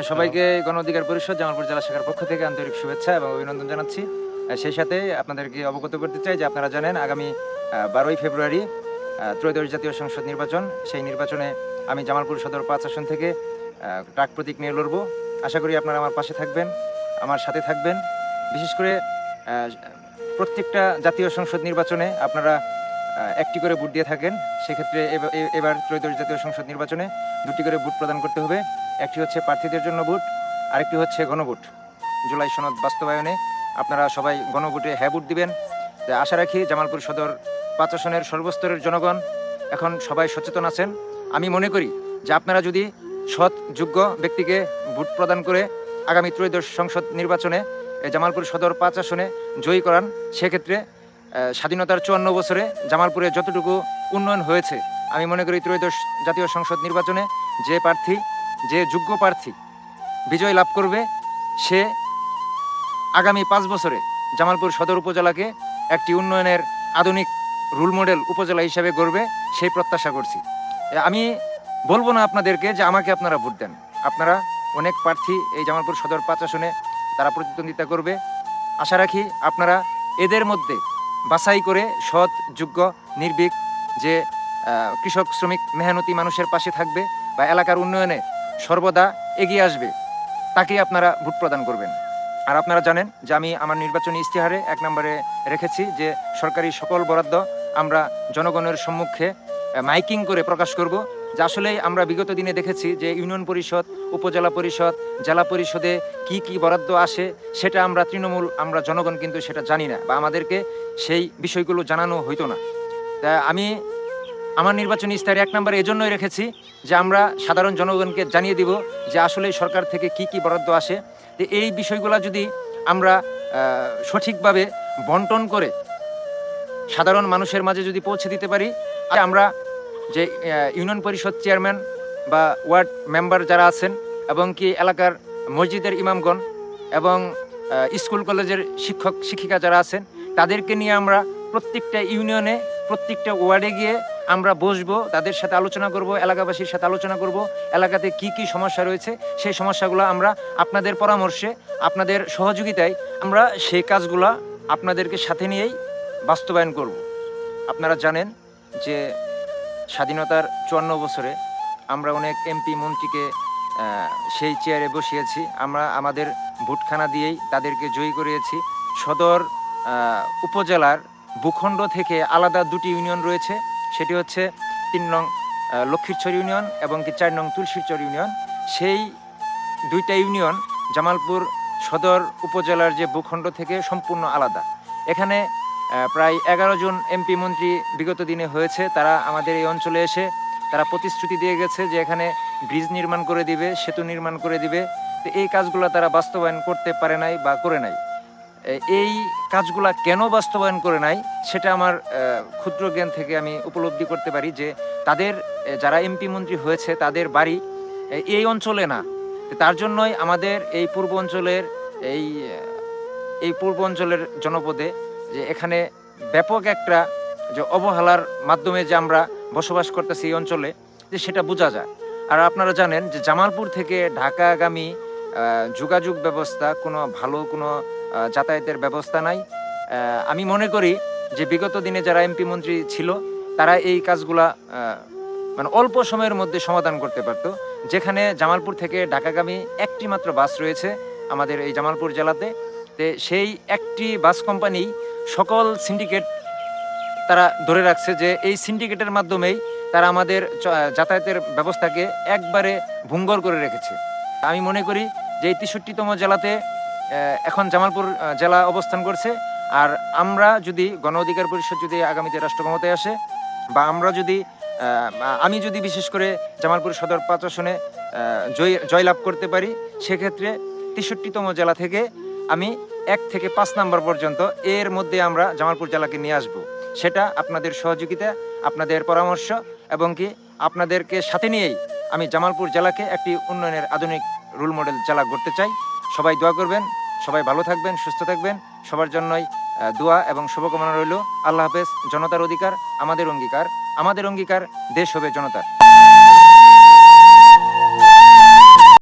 সবাইকে গণ অধিকার পরিষদ জামালপুর জেলা শাখার পক্ষ থেকে আন্তরিক শুভেচ্ছা এবং অভিনন্দন জানাচ্ছি। সেই সাথে আপনাদেরকে অবগত করতে চাই যে আপনারা জানেন, আগামী বারোই ফেব্রুয়ারি ত্রয়োদশ জাতীয় সংসদ নির্বাচন। সেই নির্বাচনে আমি জামালপুর সদর পাঁচ আসন থেকে ডাক প্রতীক নিয়ে লড়বো। আশা করি আপনারা আমার পাশে থাকবেন, আমার সাথে থাকবেন। বিশেষ করে প্রত্যেকটা জাতীয় সংসদ নির্বাচনে আপনারা একটি করে ভোট দিয়ে থাকেন। সেক্ষেত্রে এবার ত্রয়োদশ জাতীয় সংসদ নির্বাচনে দুটি করে ভোট প্রদান করতে হবে। একটি হচ্ছে প্রার্থীদের জন্য ভোট, আরেকটি হচ্ছে গণভোট। জুলাই সনদ বাস্তবায়নে আপনারা সবাই গণভোটে হ্যাঁ ভোট দিবেন। আশা রাখি জামালপুর সদর পাঁচ আসনের সর্বস্তরের জনগণ এখন সবাই সচেতন আছেন। আমি মনে করি যে আপনারা যদি সৎ যোগ্য ব্যক্তিকে ভোট প্রদান করে আগামী ত্রয়োদশ সংসদ নির্বাচনে জামালপুর সদর পাঁচ আসনে জয়ী করান, সেক্ষেত্রে স্বাধীনতার চুয়ান্ন বছরে জামালপুরে যতটুকু উন্নয়ন হয়েছে, আমি মনে করি ত্রয়োদশ জাতীয় সংসদ নির্বাচনে যে প্রার্থী যে যোগ্য প্রার্থী বিজয় লাভ করবে, সে আগামী পাঁচ বছরে জামালপুর সদর উপজেলাকে একটি উন্নয়নের আধুনিক রুল মডেল উপজেলা হিসাবে গড়বে, সেই প্রত্যাশা করছি। আমি বলব না আপনাদেরকে যে আমাকে আপনারা ভোট দেন। আপনারা অনেক প্রার্থী এই জামালপুর সদর পাঁচ আসনে তারা প্রতিদ্বন্দ্বিতা করবে। আশা রাখি আপনারা এদের মধ্যে বাছাই করে সৎ, যোগ্য, নির্ভীক যে কৃষক, শ্রমিক, মেহনতি মানুষের পাশে থাকবে বা এলাকার উন্নয়নে সর্বদা এগিয়ে আসবে। তাকে আপনারা ভোট প্রদান করবেন। আর আপনারা জানেন যে আমি আমার নির্বাচনী ইশতেহারে এক নম্বরে রেখেছি যে সরকারি সকল বরাদ্দ আমরা জনগণের সম্মুখে মাইকিং করে প্রকাশ করব। যে আসলেই আমরা বিগত দিনে দেখেছি যে ইউনিয়ন পরিষদ, উপজেলা পরিষদ, জেলা পরিষদে কি কি বরাদ্দ আসে, সেটা আমরা তৃণমূল, আমরা জনগণ কিন্তু সেটা জানি না বা আমাদেরকে সেই বিষয়গুলো জানানো হইতো না। তা আমি আমার নির্বাচনী ইস্তাহারে এক নম্বরে এজন্যই রেখেছি যে আমরা সাধারণ জনগণকে জানিয়ে দিব যে আসলে সরকার থেকে কি কি বরাদ্দ আসে। তো এই বিষয়গুলো যদি আমরা সঠিকভাবে বন্টন করে সাধারণ মানুষের মাঝে যদি পৌঁছে দিতে পারি আমরা যে ইউনিয়ন পরিষদ চেয়ারম্যান বা ওয়ার্ড মেম্বার যারা আছেন এবং কি এলাকার মসজিদের ইমামগণ এবং স্কুল কলেজের শিক্ষক, শিক্ষিকা যারা আছেন, তাদেরকে নিয়ে আমরা প্রত্যেকটা ইউনিয়নে, প্রত্যেকটা ওয়ার্ডে গিয়ে আমরা বসবো, তাদের সাথে আলোচনা করব, এলাকাবাসীর সাথে আলোচনা করব, এলাকাতে কি কি সমস্যা রয়েছে, সেই সমস্যাগুলো আমরা আপনাদের পরামর্শে, আপনাদের সহযোগিতায় আমরা সেই কাজগুলো আপনাদেরকে সাথে নিয়েই বাস্তবায়ন করব। আপনারা জানেন যে স্বাধীনতার চুয়ান্ন বছরে আমরা অনেক এমপি, মন্ত্রীকে সেই চেয়ারে বসিয়েছি, আমরা আমাদের ভোটখানা দিয়েই তাদেরকে জয়ী করিয়েছি। সদর উপজেলার ভূখণ্ড থেকে আলাদা দুটি ইউনিয়ন রয়েছে সেটি হচ্ছে তিন নং লক্ষ্মীরচর ইউনিয়ন এবং কি চার নং তুলসীরচর ইউনিয়ন। সেই দুইটা ইউনিয়ন জামালপুর সদর উপজেলার যে ভূখণ্ড থেকে সম্পূর্ণ আলাদা। এখানে প্রায় এগারো জন এমপি মন্ত্রী বিগত দিনে হয়েছে। তারা আমাদের এই অঞ্চলে এসে তারা প্রতিশ্রুতি দিয়ে গেছে যে এখানে ব্রিজ নির্মাণ করে দিবে, সেতু নির্মাণ করে দিবে। তো এই কাজগুলো তারা বাস্তবায়ন করতে পারে নাই বা করে নাই। এই কাজগুলা কেন বাস্তবায়ন করে নাই, সেটা আমার ক্ষুদ্র জ্ঞান থেকে আমি উপলব্ধি করতে পারি যে তাদের যারা এমপি মন্ত্রী হয়েছে, তাদের বাড়ি এই অঞ্চলে না। তার জন্যই আমাদের এই পূর্ব অঞ্চলের, এই এই পূর্ব অঞ্চলের জনপদে যে এখানে ব্যাপক একটা যে অবহেলার মাধ্যমে যে আমরা বসবাস করতেছি এই অঞ্চলে, যে সেটা বোঝা যায়। আর আপনারা জানেন যে জামালপুর থেকে ঢাকাগামী যোগাযোগ ব্যবস্থা কোনো ভালো কোনো যাতায়াতের ব্যবস্থা নাই। আমি মনে করি যে বিগত দিনে যারা এমপি মন্ত্রী ছিল, তারা এই কাজগুলা মানে অল্প সময়ের মধ্যে সমাধান করতে পারতো। যেখানে জামালপুর থেকে ঢাকাগামী একটি মাত্র বাস রয়েছে আমাদের এই জামালপুর জেলাতে। তে সেই একটি বাস কোম্পানি সকল সিন্ডিকেট তারা ধরে রাখছে যে এই সিন্ডিকেটের মাধ্যমেই তারা আমাদের যাতায়াতের ব্যবস্থাকে একবারে ভুঙ্গর করে রেখেছে। আমি মনে করি যে এই তেষট্টিতম জেলাতে এখন জামালপুর জেলা অবস্থান করছে। আর আমরা যদি গণ অধিকার পরিষদ যদি আগামীতে রাষ্ট্র ক্ষমতায় আসে, বা আমরা যদি আমি যদি বিশেষ করে জামালপুর সদর পাঁচ জয়, জয়লাভ করতে পারি, সেক্ষেত্রে তেষট্টিতম জেলা থেকে আমি এক থেকে পাঁচ নাম্বার পর্যন্ত এর মধ্যে আমরা জামালপুর জেলাকে নিয়ে আসব। সেটা আপনাদের সহযোগিতা, আপনাদের পরামর্শ, এবং কি আপনাদেরকে সাথে নিয়েই আমি জামালপুর জেলাকে একটি উন্নয়নের আধুনিক রোল মডেল জেলা করতে চাই। সবাই দোয়া করবেন, সবাই ভালো থাকবেন, সুস্থ থাকবেন। সবার জন্যই দোয়া এবং শুভকামনা রইল। আল্লাহ হাফেজ, জনতার অধিকার আমাদের অঙ্গীকার। আমাদের অঙ্গীকার দেশ হবে জনতার।